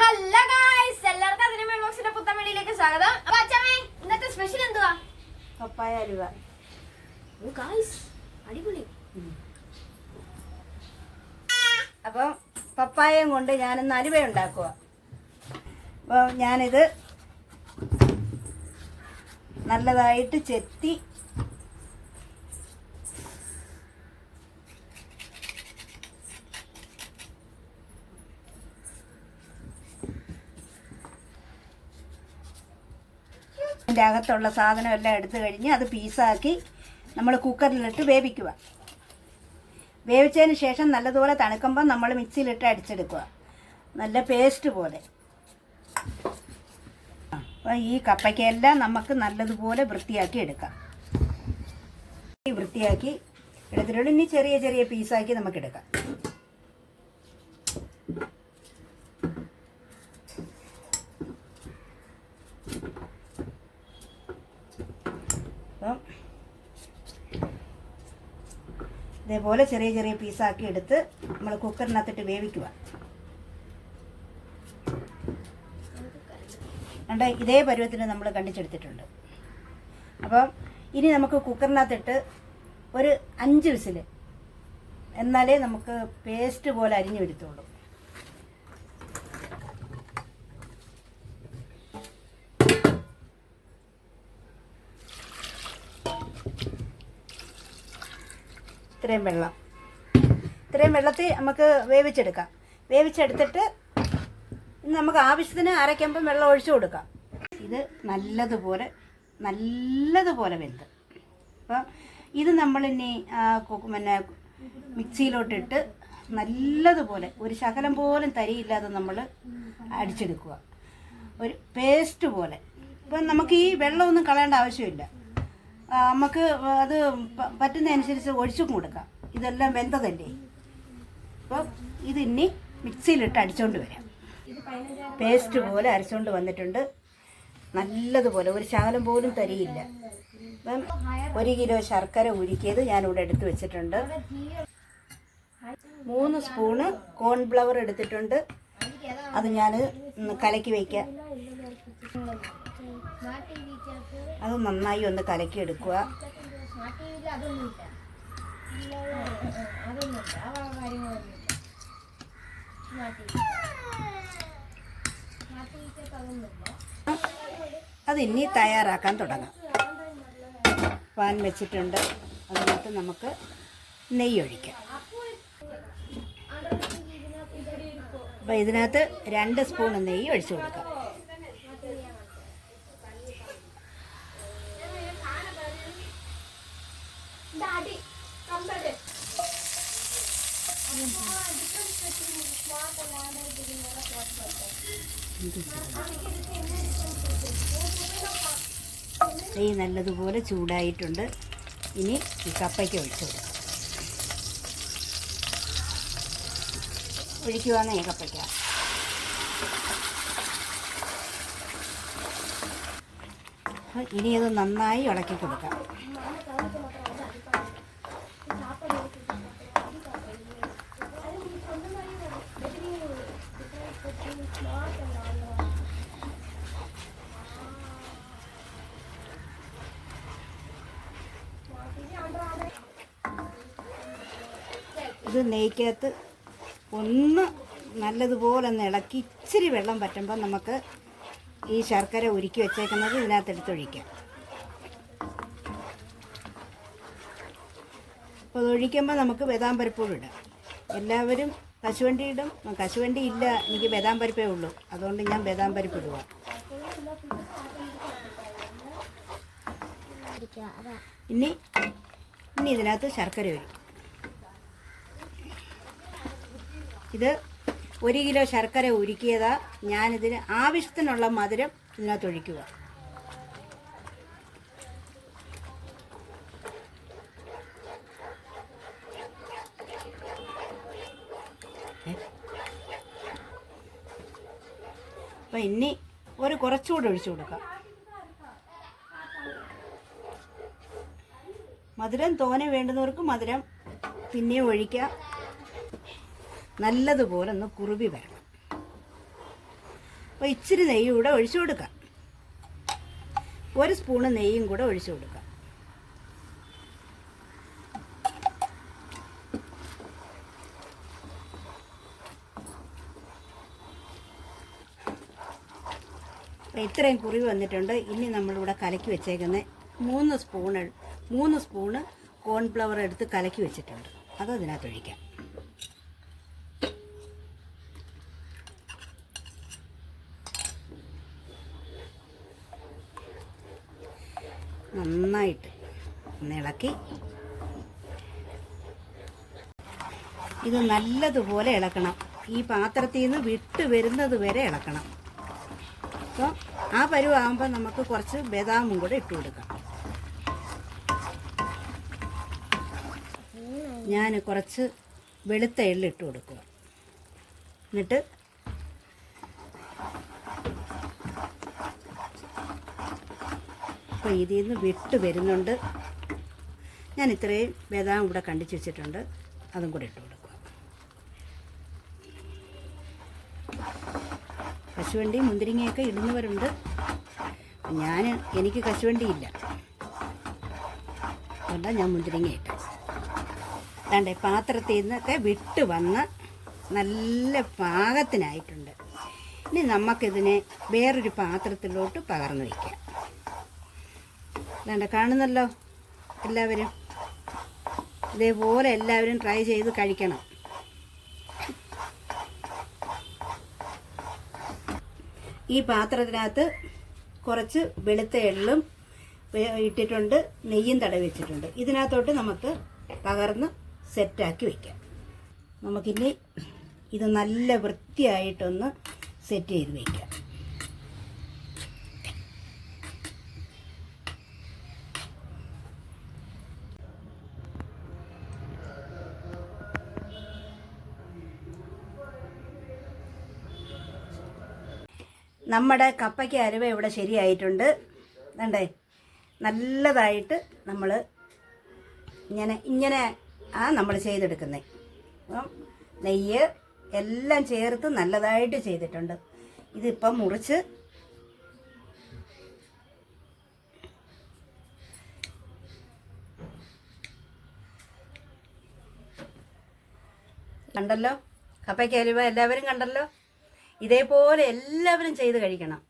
Hello guys എല്ലാവർക്കും അതിന് ബോക്സിന്റെ പുത്തൻ വീഡിയോയിലേക്ക് സ്വാഗതം. അപ്പൊ അച്ഛമ്മേ ഇന്നത്തെ സ്പെഷ്യൽ എന്തുവാ? പപ്പായ അലുവ. ഓ ഗായ്സ് അടിപൊളി. അപ്പം പപ്പായയും കൊണ്ട് ഞാനിന്ന് അലുവ ഉണ്ടാക്കുക അപ്പൊ ഞാനിത് നല്ലതായിട്ട് ചെത്തി അതിന്റെ അകത്തുള്ള സാധനം എല്ലാം എടുത്തു കഴിഞ്ഞ് അത് പീസാക്കി നമ്മൾ കുക്കറിലിട്ട് വേവിക്കുക. വേവിച്ചതിന് ശേഷം നല്ലതുപോലെ തണുക്കുമ്പോൾ നമ്മൾ മിക്സിയിലിട്ട് അടിച്ചെടുക്കുക. നല്ല പേസ്റ്റ് പോലെ. അപ്പോൾ ഈ കപ്പയ്ക്കെല്ലാം നമുക്ക് നല്ലതുപോലെ വൃത്തിയാക്കി എടുക്കാം. ഈ വൃത്തിയാക്കി എടുത്തിട്ടുള്ളൂ. ഇനി ചെറിയ ചെറിയ പീസാക്കി നമുക്ക് എടുക്കാം അപ്പം ഇതേപോലെ ചെറിയ ചെറിയ പീസാക്കി എടുത്ത് നമ്മൾ കുക്കറിനകത്തിട്ട് വേവിക്കുക. കണ്ട? ഇതേ പരുവത്തിന് നമ്മൾ കണ്ടിച്ചെടുത്തിട്ടുണ്ട്. അപ്പം ഇനി നമുക്ക് കുക്കറിനകത്തിട്ട് ഒരു അഞ്ച് വിസിൽ എന്നാലേ നമുക്ക് പേസ്റ്റ് പോലെ അരിഞ്ഞു എടുത്തുള്ളൂ ഇത്രയും വെള്ളം. ഇത്രയും വെള്ളത്തിൽ നമുക്ക് വേവിച്ചെടുക്കാം. വേവിച്ചെടുത്തിട്ട് നമുക്ക് ആവശ്യത്തിന് അരയ്ക്കുമ്പം വെള്ളം ഒഴിച്ചു കൊടുക്കാം. ഇത് നല്ലതുപോലെ നല്ലതുപോലെ വെന്ത്. അപ്പം ഇത് നമ്മളിനി പിന്നെ മിക്സിയിലോട്ടിട്ട് നല്ലതുപോലെ ഒരു ശകലം പോലും തരിയില്ലാതെ നമ്മൾ അടിച്ചെടുക്കുക. ഒരു പേസ്റ്റ് പോലെ. ഇപ്പം നമുക്ക് ഈ വെള്ളമൊന്നും കളയേണ്ട ആവശ്യമില്ല. നമുക്ക് അത് പറ്റുന്നതനുസരിച്ച് ഒഴിച്ചും കൊടുക്കാം. ഇതെല്ലാം വെന്തതല്ലേ? അപ്പോൾ ഇതിനി മിക്സിയിലിട്ട് അടിച്ചുകൊണ്ട് വരാം. പേസ്റ്റ് പോലെ അരച്ചുകൊണ്ട് വന്നിട്ടുണ്ട്. നല്ലതുപോലെ ഒരു ശകലം പോലും തരിയില്ല. അപ്പം ഒരു കിലോ ശർക്കര ഉരുക്കിയത് ഞാനിവിടെ എടുത്ത് വെച്ചിട്ടുണ്ട്. മൂന്ന് സ്പൂണ് കോൺഫ്ലവർ എടുത്തിട്ടുണ്ട്. അത് ഞാൻ കലക്കി വയ്ക്കാം. അത് നന്നായി ഒന്ന് കലക്കി എടുക്കുക. അത് ഇനി തയ്യാറാക്കാൻ തുടങ്ങാം. പാൻ വെച്ചിട്ടുണ്ട്. അതിനകത്ത് നമുക്ക് നെയ്യ് ഒഴിക്കാം. അപ്പോൾ ഇതിനകത്ത് രണ്ട് സ്പൂൺ നെയ്യ് ഒഴിച്ചു കൊടുക്കാം. നെയ്യ് നല്ലതുപോലെ ചൂടായിട്ടുണ്ട്. ഇനി ഈ കപ്പയ്ക്ക് ഒഴിച്ചു കൊടുക്കാം. ഈ കപ്പയ്ക്ക. ഇനി അത് നന്നായി ഇളക്കി കൊടുക്കാം. ഇത് നെയ്ക്കകത്ത് ഒന്ന് നല്ലതുപോലെ ഒന്ന് ഇളക്കി ഇച്ചിരി വെള്ളം പറ്റുമ്പോൾ നമുക്ക് ഈ ശർക്കര ഉരുക്കി വെച്ചേക്കുന്നത് ഇതിനകത്ത് എടുത്തൊഴിക്കാം അപ്പോൾ അതൊഴിക്കുമ്പോൾ നമുക്ക് ബദാം പരിപ്പൂടെ ഇടാം. എല്ലാവരും കശുവണ്ടി ഇടും. കശുവണ്ടി ഇല്ല എനിക്ക് ബദാം പരിപ്പേ ഉള്ളൂ. അതുകൊണ്ട് ഞാൻ ബദാം പരിപ്പ് ഇടുക. ഇനി ഇനി ഇതിനകത്ത് ശർക്കര ഒഴിക്കും ഇത് ഒരു കിലോ ശർക്കര ഉരുക്കിയതാ. ഞാനിതിന് ആവശ്യത്തിനുള്ള മധുരം ഇതിനകത്ത് ഒഴിക്കുക. അപ്പം ഇനി ഒരു കുറച്ചുകൂടെ ഒഴിച്ചു കൊടുക്കാം. മധുരം തോനെ വേണ്ടുന്നവർക്ക് മധുരം പിന്നെയും ഒഴിക്കാം. നല്ലതുപോലെ ഒന്ന് കുറുവി വരണം. അപ്പോൾ ഇച്ചിരി നെയ്യ് കൂടെ ഒഴിച്ചു കൊടുക്കാം. ഒരു സ്പൂണ് നെയ്യും കൂടെ ഒഴിച്ചു കൊടുക്കാം. ഇത്രയും കുറിവ് വന്നിട്ടുണ്ട്. ഇനി നമ്മളിവിടെ കലക്കി വെച്ചേക്കുന്ന മൂന്ന് സ്പൂണ് മൂന്ന് സ്പൂണ് കോൺഫ്ലവർ എടുത്ത് കലക്കി വെച്ചിട്ടുണ്ട്. അത് അതിനകത്ത് ഒഴിക്കാം. നന്നായിട്ട് ഇളക്കി. ഇത് നല്ലതുപോലെ ഇളക്കണം. ഈ പാത്രത്തിൽ നിന്ന് വിട്ട് വരുന്നത് വരെ ഇളക്കണം. അപ്പോൾ ആ പരുവാകുമ്പോൾ നമുക്ക് കുറച്ച് ബദാമും കൂടെ ഇട്ട് കൊടുക്കാം. ഞാൻ കുറച്ച് വെളുത്ത എള്ള് ഇട്ട് കൊടുക്കുക. എന്നിട്ട് ഇതിൽ നിന്ന് വിട്ട് വരുന്നുണ്ട്. ഞാൻ ഇത്രയും ബദാം ഇവിടെ കണ്ടിച്ച് വെച്ചിട്ടുണ്ട്. അതും കൂടെ ഇട്ട് കൊടുക്കുക കശുവണ്ടി മുന്തിരിങ്ങയൊക്കെ ഇടുന്നവരുണ്ട്. ഞാൻ എനിക്ക് കശുവണ്ടിയില്ല അതുകൊണ്ടാണ് ഞാൻ മുന്തിരിങ്ങ ഇട്ടത് അതാണ്ട് പാത്രത്തിൽ നിന്നൊക്കെ വിട്ട് വന്ന് നല്ല പാകത്തിനായിട്ടുണ്ട്. ഇനി നമുക്കിതിനെ വേറൊരു പാത്രത്തിലോട്ട് പകർന്നു വയ്ക്കാം അതാണ്ട് കാണുന്നല്ലോ എല്ലാവരും. ഇതേപോലെ എല്ലാവരും ട്രൈ ചെയ്ത് കഴിക്കണം. ഈ പാത്രത്തിനകത്ത് കുറച്ച് വെളുത്ത എള്ളും ഇട്ടിട്ടുണ്ട് നെയ്യും തടവി വെച്ചിട്ടുണ്ട്. ഇതിനകത്തോട്ട് നമുക്ക് പകർന്ന് സെറ്റാക്കി വയ്ക്കാം നമുക്കിനി ഇത് നല്ല വൃത്തിയായിട്ടൊന്ന് സെറ്റ് ചെയ്ത് വയ്ക്കാം നമ്മുടെ കപ്പയ്ക്ക് അരവ ഇവിടെ ശരിയായിട്ടുണ്ട്. കണ്ടേ? നല്ലതായിട്ട് നമ്മൾ ഇങ്ങനെ ഇങ്ങനെ ആ നമ്മൾ ചെയ്തെടുക്കുന്നത് അപ്പം നെയ്യ് എല്ലാം ചേർത്ത് നല്ലതായിട്ട് ചെയ്തിട്ടുണ്ട്. ഇതിപ്പം മുറിച്ച് കണ്ടല്ലോ? കപ്പയ്ക്ക് അലുവ എല്ലാവരും കണ്ടല്ലോ? ഇതേപോലെ എല്ലാവരും ചെയ്ത് കഴിക്കണം.